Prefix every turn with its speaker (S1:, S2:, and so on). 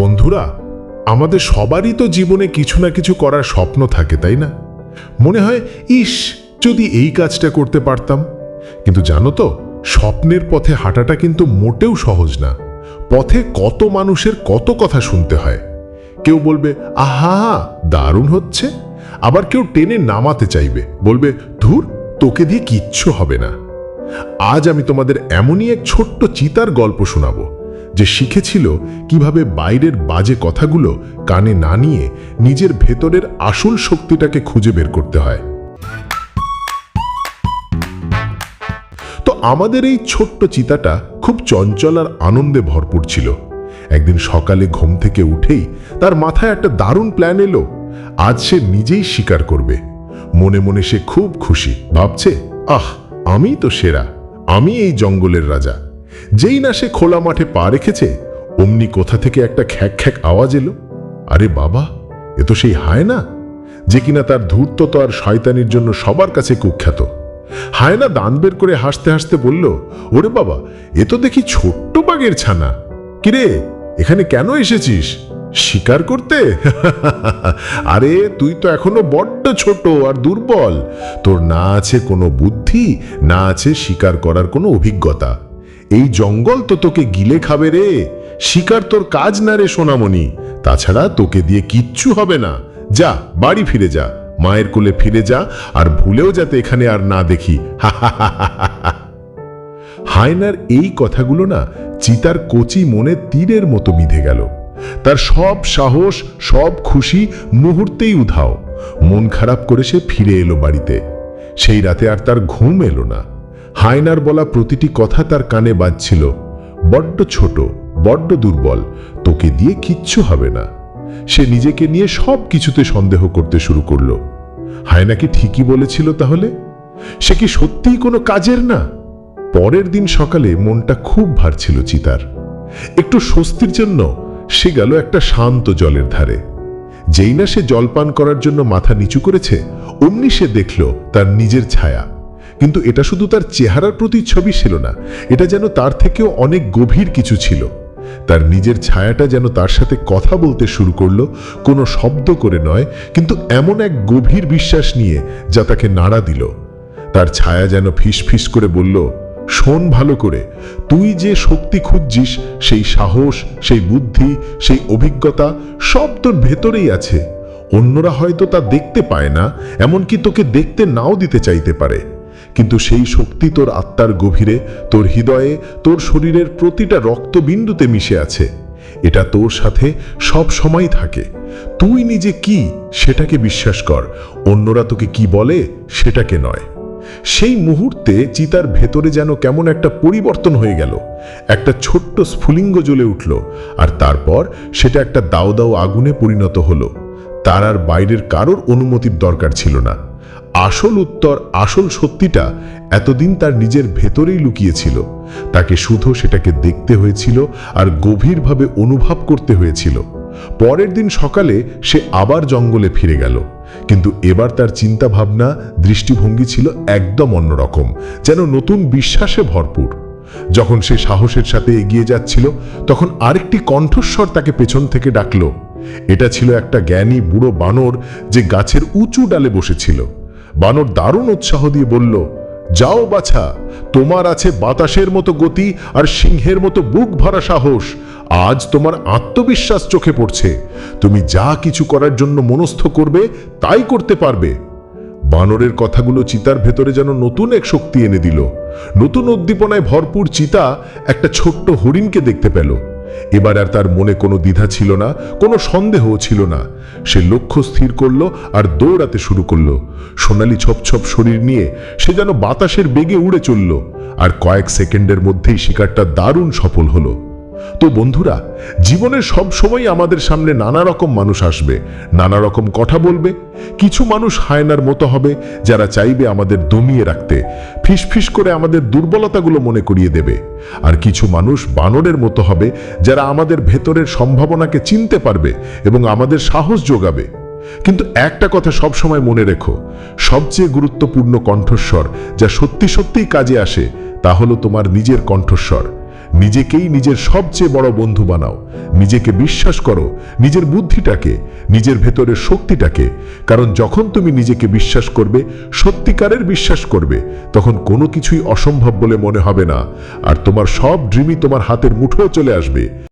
S1: বন্ধুরা, আমাদের সবারই তো জীবনে কিছু না কিছু করার স্বপ্ন থাকে, তাই না? মনে হয়, ইস, যদি এই কাজটা করতে পারতাম। কিন্তু জানো তো, স্বপ্নের পথে হাঁটাটা কিন্তু মোটেও সহজ না। পথে কত মানুষের কত কথা শুনতে হয়। কেউ বলবে, আহা, দারুণ হচ্ছে। আবার কেউ টেনে নামাতে চাইবে, বলবে, ধুর, তোকে দিয়ে কিচ্ছু হবে না। আজ আমি তোমাদের এমনই এক ছোট্ট চিতার গল্প শোনাবো। যে শিখেছিল কীভাবে বাইরের বাজে কথাগুলো কানে না নিয়ে নিজের ভেতরের আসল শক্তিটাকে খুঁজে বের করতে হয়। তো আমাদের এই ছোট্ট চিতাটা খুব চঞ্চল আর আনন্দে ভরপুর ছিল। একদিন সকালে ঘুম থেকে উঠেই তার মাথায় একটা দারুণ প্ল্যান এলো। আজ সে নিজেই স্বীকার করবে। মনে মনে সে খুব খুশি। ভাবছে, আহ আমি তো সেরা। আমি এই জঙ্গলের রাজা। যেই না সে খোলা মাঠে পা রেখেছে, অমনি কোথা থেকে একটা খ্যাক খ্যাক আওয়াজ এলো। আরে বাবা, এ তো সেই হায়না, যে কিনা তার ধূর্ততা আর শয়তানির জন্য সবার কাছে কুখ্যাত। হায়না দান বের করে হাসতে হাসতে বলল, ওরে বাবা, এ তো দেখি ছোট্ট বাঘের ছানা। কিরে, এখানে কেন এসেছিস? শিকার করতে? আরে, তুই তো এখনও বড্ড ছোট আর দুর্বল। তোর না আছে কোনো বুদ্ধি, না আছে শিকার করার কোনো অভিজ্ঞতা। এই জঙ্গল তো তোকে গিলে খাবে রে। শিকার তোর কাজ না রে, সোনামণি। তাছাড়া তোকে দিয়ে কিচ্ছু হবে না। যা, বাড়ি ফিরে যা। মায়ের কোলে ফিরে যা, আর ভুলেও যাতে এখানে আর না দেখি। হায়নার এই কথাগুলো না চিতার কচি মনে তীরের মতো বিঁধে গেল। তার সব সাহস, সব খুশি মুহূর্তেই উধাও। মন খারাপ করে সে ফিরে এলো বাড়িতে। সেই রাতে আর তার ঘুম এলো না। হায়নার বলা প্রতিটি কথা তার কানে বাজছিল। বড্ড ছোট, বড্ড দুর্বল, তোকে দিয়ে কিচ্ছু হবে না। সে নিজেকে নিয়ে সব কিছুতে সন্দেহ করতে শুরু করল। হায়নাকে ঠিকই বলেছিল তাহলে? সে কি সত্যিই কোনো কাজের না? পরের দিন সকালে মনটা খুব ভার ছিল চিতার। একটু স্বস্তির জন্য সে গেল একটা শান্ত জলের ধারে। যেই না সে জলপান করার জন্য মাথা নিচু করেছে, অমনি সে দেখল তার নিজের ছায়া। কিন্তু এটা শুধু তার চেহারার প্রতি ছবি ছিল না, এটা যেন তার থেকেও অনেক গভীর কিছু ছিল। তার নিজের ছায়াটা যেন তার সাথে কথা বলতে শুরু করল, কোনো শব্দ করে নয়, কিন্তু এমন এক গভীর বিশ্বাস নিয়ে যা তাকে নাড়া দিল। তার ছায়া যেন ফিস করে বলল, শোন ভালো করে, তুই যে শক্তি খুঁজছিস, সেই সাহস, সেই বুদ্ধি, সেই অভিজ্ঞতা, সব তোর ভেতরেই আছে। অন্যরা হয়তো তা দেখতে পায় না, এমনকি তোকে দেখতে নাও দিতে চাইতে পারে। কিন্তু সেই শক্তি তোর আত্মার গভীরে, তোর হৃদয়ে, তোর শরীরের প্রতিটা রক্তবিন্দুতে মিশে আছে। এটা তোর সাথে সব সময় থাকে। তুই নিজে কি সেটাকে বিশ্বাস কর, অন্যরা তোকে কি বলে সেটাকে নয়। সেই মুহূর্তে চিতার ভেতরে যেন কেমন একটা পরিবর্তন হয়ে গেল। একটা ছোট্ট স্ফুলিঙ্গ জ্বলে উঠল, আর তারপর সেটা একটা দাও দাও আগুনে পরিণত হলো। তার আর বাইরের কারোর অনুমতির দরকার ছিল না। আসল উত্তর, আসল সত্যিটা এতদিন তার নিজের ভেতরেই লুকিয়েছিল। তাকে শুধু সেটাকে দেখতে হয়েছিল আর গভীরভাবে অনুভব করতে হয়েছিল। পরের দিন সকালে সে আবার জঙ্গলে ফিরে গেল। কিন্তু এবার তার চিন্তা ভাবনা দৃষ্টিভঙ্গি ছিল একদম অন্যরকম, যেন নতুন বিশ্বাসে ভরপুর। যখন সে সাহসের সাথে এগিয়ে যাচ্ছিল, তখন আরেকটি কণ্ঠস্বর তাকে পেছন থেকে ডাকল। এটা ছিল একটা জ্ঞানী বুড়ো বানর যে গাছের উঁচু ডালে বসেছিল। বানর দারুণ উৎসাহ দিয়ে বলল, যাও বাছা, তোমার আছে বাতাসের মতো গতি আর সিংহের মতো বুক ভরা সাহস। আজ তোমার আত্মবিশ্বাস চোখে পড়ছে। তুমি যা কিছু করার জন্য মনস্থ করবে, তাই করতে পারবে। বানরের কথাগুলো চিতার ভেতরে যেন নতুন এক শক্তি এনে দিল। নতুন উদ্দীপনায় ভরপুর চিতা একটা ছোট্ট হরিণকে দেখতে পেল। এবার আর তার মনে কোনো দ্বিধা ছিল না, কোনো সন্দেহও ছিল না। সে লক্ষ্য স্থির করল আর দৌড়াতে শুরু করল। সোনালি ছপছপ শরীর নিয়ে সে যেন বাতাসের বেগে উড়ে চলল। আর কয়েক সেকেন্ডের মধ্যেই শিকারটা দারুণ সফল হলো। তো বন্ধুরা, জীবনের সব সময় আমাদের সামনে নানা রকম মানুষ আসবে, নানা রকম কথা বলবে, কিছু মানুষ হায়নার মতো হবে যারা চাইবে আমাদের দমিয়ে রাখতে, ফিসফিস করে আমাদের দুর্বলতাগুলো মনে করিয়ে দেবে। আর কিছু মানুষ বানরের মতো হবে যারা আমাদের ভেতরের সম্ভাবনাকে চিনতে পারবে এবং আমাদের সাহস যোগাবে। কিন্তু একটা কথা সব সময় মনে রেখো, সবচেয়ে গুরুত্বপূর্ণ কণ্ঠস্বর যা সত্যি সত্যিই কাজে আসে, তা হলো তোমার নিজের কণ্ঠস্বর। নিজেকেই নিজের সবচেয়ে বড় বন্ধু বানাও। নিজেকে বিশ্বাস করো, নিজের বুদ্ধিটাকে, নিজের ভেতরের শক্তিটাকে। কারণ যখন তুমি নিজেকে বিশ্বাস করবে, সত্যিকারের বিশ্বাস করবে, তখন কোনো কিছুই অসম্ভব বলে মনে হবে না। আর তোমার সব ড্রিমই তোমার হাতের মুঠোয় চলে আসবে।